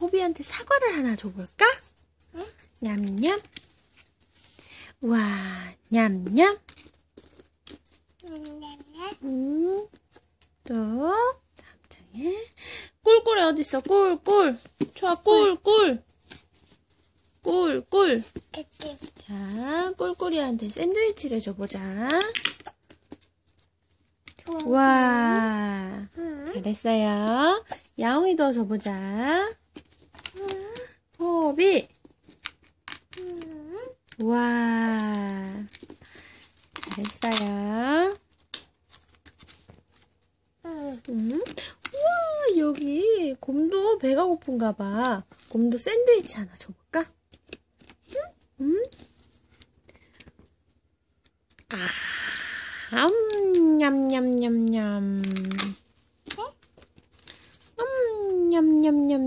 호비한테 사과를 하나 줘볼까? 응? 냠냠. 와, 냠냠. 냠 냠냠. 음, 또, 다음 장에. 꿀꿀이 어딨어? 꿀꿀. 좋아, 꿀꿀. 꿀꿀. 자, 꿀꿀이한테 샌드위치를 줘보자. 좋아. 와, 응. 잘했어요. 야옹이도 줘보자. 응. 호비. 응. 와, 잘했어요. 응. 음. 우와, 여기 곰도 배가 고픈가 봐. 곰도 샌드위치 하나 줘볼까? 음? 아, 음, 냠냠냠냠. 음, 냠냠냠냠.